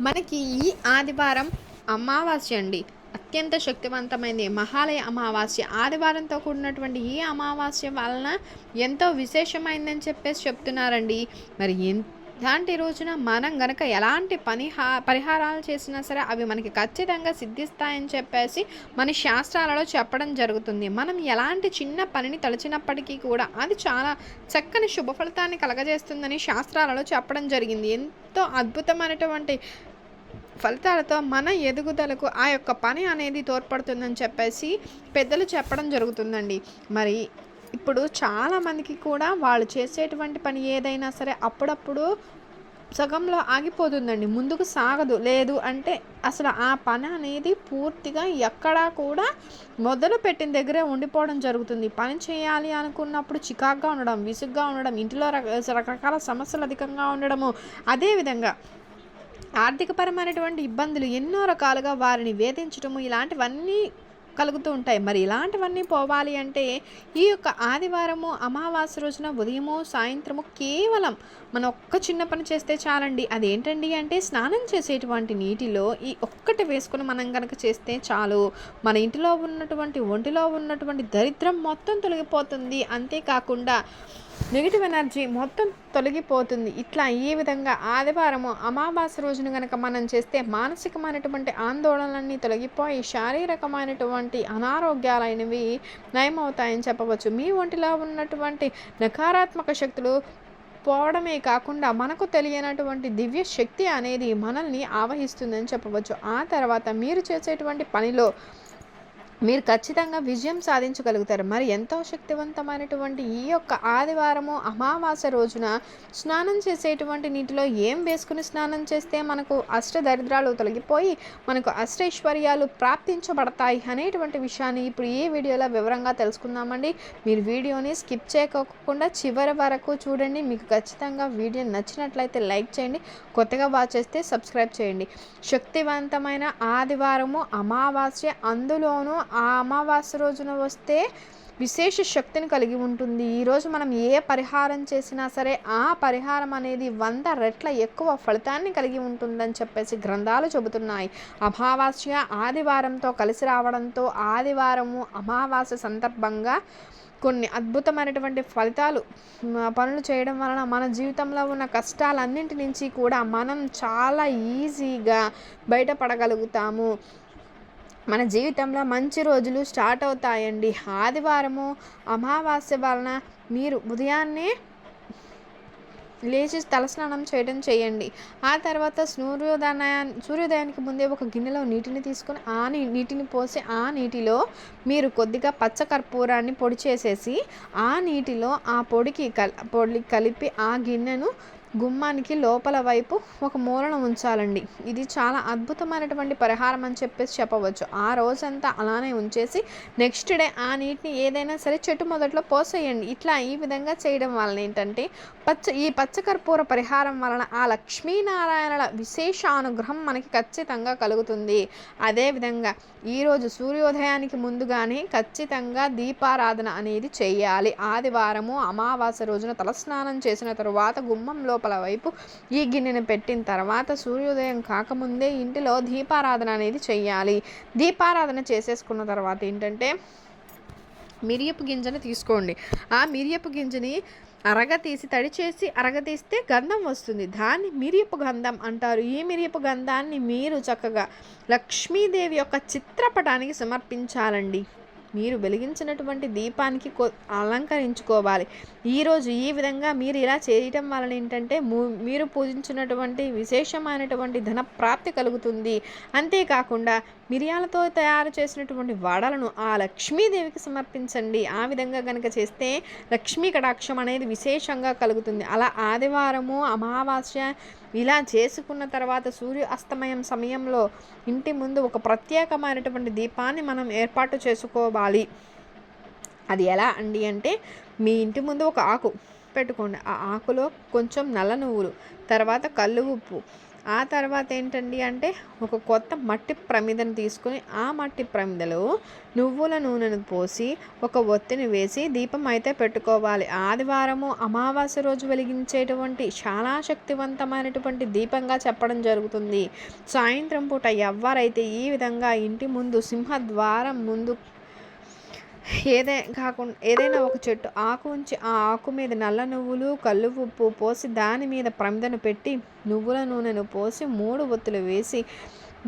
మనకి ఈ ఆదివారం అమావాస్య అండి. అత్యంత శక్తివంతమైనది మహాలయ అమావాస్య. ఆదివారంతో కూడినటువంటి ఈ అమావాస్య వలన ఎంతో విశేషమైందని చెప్పేసి చెప్తున్నారండి. మరి ఎంత ఇలాంటి రోజున మనం గనక ఎలాంటి పని పరిహారాలు చేసినా సరే అవి మనకి ఖచ్చితంగా సిద్ధిస్తాయని చెప్పేసి మన శాస్త్రాలలో చెప్పడం జరుగుతుంది. మనం ఎలాంటి చిన్న పనిని తలచినప్పటికీ కూడా అది చాలా చక్కని శుభ ఫలితాన్ని కలగజేస్తుందని శాస్త్రాలలో చెప్పడం జరిగింది. ఎంతో అద్భుతమైనటువంటి ఫలితాలతో మన ఎదుగుదలకు ఆ యొక్క పని అనేది తోడ్పడుతుందని చెప్పేసి పెద్దలు చెప్పడం జరుగుతుందండి. మరి ఇప్పుడు చాలామందికి కూడా వాళ్ళు చేసేటువంటి పని ఏదైనా సరే అప్పుడప్పుడు సగంలో ఆగిపోతుందండి. ముందుకు సాగదు. లేదు అంటే అసలు ఆ పని అనేది పూర్తిగా ఎక్కడా కూడా మొదలు పెట్టిన దగ్గరే ఉండిపోవడం జరుగుతుంది. పని చేయాలి అనుకున్నప్పుడు చికాగ్గా ఉండడం విసుగ్గా ఉండడం ఇంటిలో రకరకాల సమస్యలు అధికంగా ఉండడము అదేవిధంగా ఆర్థికపరమైనటువంటి ఇబ్బందులు ఎన్నో రకాలుగా వారిని వేధించడము ఇలాంటివన్నీ కలుగుతూ ఉంటాయి. మరి ఇలాంటివన్నీ పోవాలి అంటే ఈ యొక్క ఆదివారము అమావాస్య రోజున ఉదయము సాయంత్రము కేవలం మనం ఒక్క చిన్న పని చేస్తే చాలండి. అదేంటండి అంటే స్నానం చేసేటువంటి నీటిలో ఈ ఒక్కటి వేసుకుని మనం కనుక చేస్తే చాలు. మన ఇంటిలో ఉన్నటువంటి ఒంటిలో ఉన్నటువంటి దరిద్రం మొత్తం తొలగిపోతుంది. అంతేకాకుండా నెగిటివ్ ఎనర్జీ మొత్తం తొలగిపోతుంది. ఇట్లా ఈ విధంగా ఆదివారము అమావాస్య రోజున కనుక మనం చేస్తే మానసికమైనటువంటి ఆందోళనలన్నీ తొలగిపోయి శారీరకమైనటువంటి అనారోగ్యాలైనవి నయమవుతాయని చెప్పవచ్చు. మీ ఒంటిలో ఉన్నటువంటి నకారాత్మక శక్తులు పోవడమే కాకుండా మనకు తెలియనటువంటి దివ్య శక్తి అనేది మనల్ని ఆవహిస్తుందని చెప్పవచ్చు. ఆ తర్వాత మీరు చేసేటువంటి పనిలో మీరు ఖచ్చితంగా విజయం సాధించగలుగుతారు. మరి ఎంతో శక్తివంతమైనటువంటి ఈ యొక్క ఆదివారము అమావాస రోజున స్నానం చేసేటువంటి నీటిలో ఏం వేసుకుని స్నానం చేస్తే మనకు అష్ట దరిద్రాలు తొలగిపోయి మనకు అష్టైశ్వర్యాలు ప్రాప్తించబడతాయి అనేటువంటి విషయాన్ని ఇప్పుడు ఈ వీడియోలో వివరంగా తెలుసుకుందామండి. మీరు వీడియోని స్కిప్ చేయకోకుండా చివరి వరకు చూడండి. మీకు ఖచ్చితంగా వీడియో నచ్చినట్లయితే లైక్ చేయండి. కొత్తగా వాచ్ చేస్తే సబ్స్క్రైబ్ చేయండి. శక్తివంతమైన ఆదివారము అమావాస్య అందులోనూ ఆ అమావాస్య రోజున వస్తే విశేష శక్తిని కలిగి ఉంటుంది. ఈరోజు మనం ఏ పరిహారం చేసినా సరే ఆ పరిహారం అనేది వంద రెట్ల ఎక్కువ ఫలితాన్ని కలిగి ఉంటుందని చెప్పేసి గ్రంథాలు చెబుతున్నాయి. అమావాస్య ఆదివారంతో కలిసి రావడంతో ఆదివారము అమావాస్య సందర్భంగా కొన్ని అద్భుతమైనటువంటి ఫలితాలు పనులు చేయడం వలన మన జీవితంలో ఉన్న కష్టాలన్నింటి నుంచి కూడా మనం చాలా ఈజీగా బయటపడగలుగుతాము. మన జీవితంలో మంచి రోజులు స్టార్ట్ అవుతాయండి. ఆదివారము అమావాస్య వలన మీరు ఉదయాన్నే లేచి తలస్నానం చేయడం చేయండి. ఆ తర్వాత సూర్యోదయా సూర్యోదయానికి ముందే ఒక గిన్నెలో నీటిని తీసుకొని ఆ నీటిని పోసి ఆ నీటిలో మీరు కొద్దిగా పచ్చకర్పూరాన్ని పొడి చేసేసి ఆ నీటిలో ఆ పొడికి కల్ పొడి కలిపి ఆ గిన్నెను గుమ్మానికి లోపల వైపు ఒక మూలను ఉంచాలండి. ఇది చాలా అద్భుతమైనటువంటి పరిహారం అని చెప్పేసి చెప్పవచ్చు. ఆ రోజంతా అలానే ఉంచేసి నెక్స్ట్ డే ఆ నీటిని ఏదైనా సరే చెట్టు మొదట్లో పోసేయండి. ఇట్లా ఈ విధంగా చేయడం వలన ఏంటంటే పచ్చ ఈ పచ్చకర్పూర పరిహారం వలన ఆ లక్ష్మీనారాయణల విశేష అనుగ్రహం మనకి ఖచ్చితంగా కలుగుతుంది. అదేవిధంగా ఈరోజు సూర్యోదయానికి ముందుగానే ఖచ్చితంగా దీపారాధన అనేది చేయాలి. ఆదివారము అమావాస్య రోజున తలస్నానం చేసిన తరువాత గుమ్మంలో లోపల వైపు ఈ గిన్నెను పెట్టిన తర్వాత సూర్యోదయం కాకముందే ఇంటిలో దీపారాధన అనేది చెయ్యాలి. దీపారాధన చేసేసుకున్న తర్వాత ఏంటంటే మిరియపు గింజను తీసుకోండి. ఆ మిరియపు గింజని అరగ తీసి తడి చేసి అరగ తీస్తే గంధం వస్తుంది. దాన్ని మిరియపు గంధం అంటారు. ఈ మిరియపు గంధాన్ని మీరు చక్కగా లక్ష్మీదేవి యొక్క చిత్రపటానికి సమర్పించాలండి. మీరు వెలిగించినటువంటి దీపానికి అలంకరించుకోవాలి. ఈరోజు ఈ విధంగా మీరు ఇలా చేయటం వలన ఏంటంటే మీరు పూజించినటువంటి విశేషమైనటువంటి ధన ప్రాప్తి కలుగుతుంది. అంతేకాకుండా మిరియాలతో తయారు చేసినటువంటి వడలను ఆ లక్ష్మీదేవికి సమర్పించండి. ఆ విధంగా కనుక చేస్తే లక్ష్మీ కటాక్షం అనేది విశేషంగా కలుగుతుంది. అలా ఆదివారము అమావాస్య ఇలా చేసుకున్న తర్వాత సూర్య అస్తమయం సమయంలో ఇంటి ముందు ఒక ప్రత్యేకమైనటువంటి దీపాన్ని మనం ఏర్పాటు చేసుకోవాలి అది ఎలా అండి అంటే మీ ఇంటి ముందు ఒక ఆకు పెట్టుకోండి. ఆ ఆకులో కొంచెం నల్ల నువ్వులు తర్వాత కళ్ళు ఉప్పు. ఆ తర్వాత ఏంటండి అంటే ఒక కొత్త మట్టి ప్రమిదను తీసుకుని ఆ మట్టి ప్రమిదలో నువ్వుల నూనెను పోసి ఒక ఒత్తిని వేసి దీపం అయితే పెట్టుకోవాలి. ఆదివారము అమావాస్య రోజు వెలిగించేటువంటి చాలా శక్తివంతమైనటువంటి దీపంగా చెప్పడం జరుగుతుంది. సాయంత్రం పూట ఎవరైతే ఈ విధంగా ఇంటి ముందు సింహద్వారం ముందు ఏదే కాకుండా ఏదైనా ఒక చెట్టు ఆకు ఉంచి ఆ ఆకు మీద నల్ల నువ్వులు కళ్ళు ఉప్పు పోసి దాని మీద ప్రమిదను పెట్టి నువ్వుల నూనెను పోసి మూడు ఒత్తులు వేసి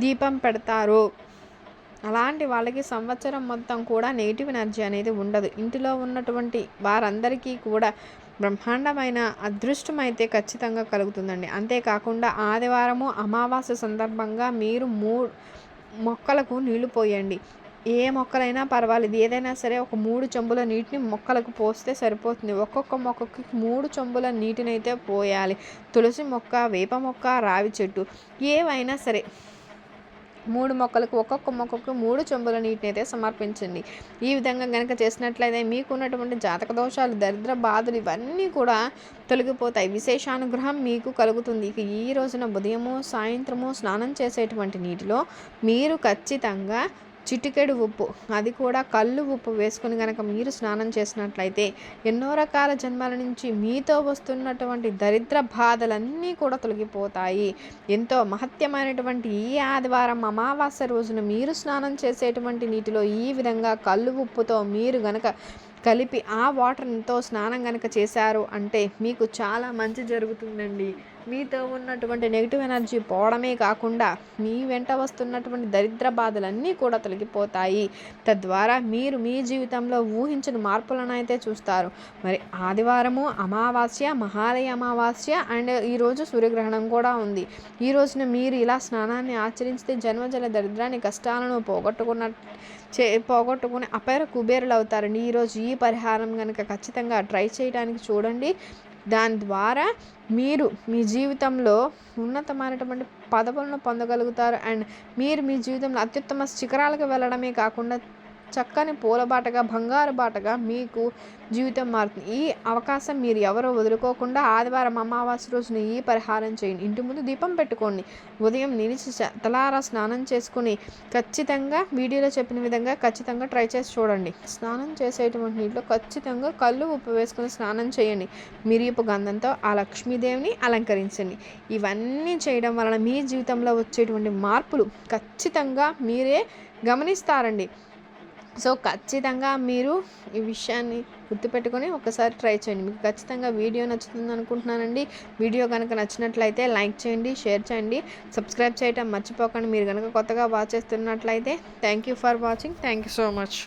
దీపం పెడతారు. అలాంటి వాళ్ళకి సంవత్సరం మొత్తం కూడా నెగిటివ్ ఎనర్జీ అనేది ఉండదు. ఇంటిలో ఉన్నటువంటి వారందరికీ కూడా బ్రహ్మాండమైన అదృష్టం అయితే ఖచ్చితంగా కలుగుతుందండి. అంతేకాకుండా ఆదివారము అమావాస్య సందర్భంగా మీరు మూ మొక్కలకు నీళ్ళు పోయండి. ఏ మొక్కలైనా పర్వాలేదు. ఏదైనా సరే ఒక మూడు చెంబుల నీటిని మొక్కలకు పోస్తే సరిపోతుంది. ఒక్కొక్క మొక్కకి మూడు చెంబుల నీటిని అయితే పోయాలి. తులసి మొక్క వేప మొక్క రావి చెట్టు ఏవైనా సరే మూడు మొక్కలకు ఒక్కొక్క మొక్కకు మూడు చెంబుల నీటిని అయితే సమర్పించండి. ఈ విధంగా కనుక చేసినట్లయితే మీకున్నటువంటి జాతక దోషాలు దరిద్ర బాధలు ఇవన్నీ కూడా తొలగిపోతాయి. విశేషానుగ్రహం మీకు కలుగుతుంది. ఇక ఈ రోజున ఉదయము సాయంత్రము స్నానం చేసేటువంటి నీటిలో మీరు ఖచ్చితంగా చిటికెడు ఉప్పు. అది కూడా కళ్ళు ఉప్పు వేసుకుని కనుక మీరు స్నానం చేసినట్లయితే ఎన్నో రకాల జన్మల నుంచి మీతో వస్తున్నటువంటి దరిద్ర బాధలన్నీ కూడా తొలగిపోతాయి. ఎంతో మహత్యమైనటువంటి ఈ ఆదివారం అమావాస్య రోజున మీరు స్నానం చేసేటువంటి నీటిలో ఈ విధంగా కళ్ళు ఉప్పుతో మీరు గనక కలిపి ఆ వాటర్తో స్నానం కనుక చేశారు అంటే మీకు చాలా మంచి జరుగుతుందండి. మీతో ఉన్నటువంటి నెగిటివ్ ఎనర్జీ పోవడమే కాకుండా మీ వెంట వస్తున్నటువంటి దరిద్ర బాధలన్నీ కూడా తొలగిపోతాయి. తద్వారా మీరు మీ జీవితంలో ఊహించిన మార్పులను అయితే చూస్తారు. మరి ఆదివారము అమావాస్య మహాలయ అమావాస్య అండ్ ఈరోజు సూర్యగ్రహణం కూడా ఉంది. ఈ రోజున మీరు ఇలా స్నానాన్ని ఆచరిస్తే జన్మజల దరిద్రాన్ని కష్టాలను పోగొట్టుకున్న చే పోగొట్టుకుని అపేర కుబేరులు అవుతారండి ఈరోజు ఈ పరిహారం కనుక ఖచ్చితంగా ట్రై చేయడానికి చూడండి. దాని ద్వారా మీరు మీ జీవితంలో ఉన్నతమైనటువంటి పదవులను పొందగలుగుతారు. అండ్ మీరు మీ జీవితంలో అత్యుత్తమ శిఖరాలకు వెళ్ళడమే కాకుండా చక్కని పూల బాటగా బంగారు బాటగా మీకు జీవితం మారుతుంది. ఈ అవకాశం మీరు ఎవరో వదులుకోకుండా ఆదివారం అమావాస్య రోజున ఈ పరిహారం చేయండి. ఇంటి ముందు దీపం పెట్టుకోండి. ఉదయం నిలిచి తలారా స్నానం చేసుకుని ఖచ్చితంగా వీడియోలో చెప్పిన విధంగా ఖచ్చితంగా ట్రై చేసి చూడండి. స్నానం చేసేటువంటి నీటిలో ఖచ్చితంగా కళ్ళు ఉప్పు వేసుకుని స్నానం చేయండి. మిరియపు గంధంతో ఆ లక్ష్మీదేవిని అలంకరించండి. ఇవన్నీ చేయడం వలన మీ జీవితంలో వచ్చేటువంటి మార్పులు ఖచ్చితంగా మీరే గమనిస్తారండి. సో ఖచ్చితంగా మీరు ఈ విషయాన్ని గుర్తుపెట్టుకొని ఒకసారి ట్రై చేయండి. మీకు ఖచ్చితంగా వీడియో నచ్చుతుంది అనుకుంటున్నానండి. వీడియో కనుక నచ్చినట్లయితే లైక్ చేయండి షేర్ చేయండి సబ్స్క్రైబ్ చేయటం మర్చిపోకండి. మీరు కనుక కొత్తగా వాచ్ చేస్తున్నట్లయితే thank you for watching. Thank you so much.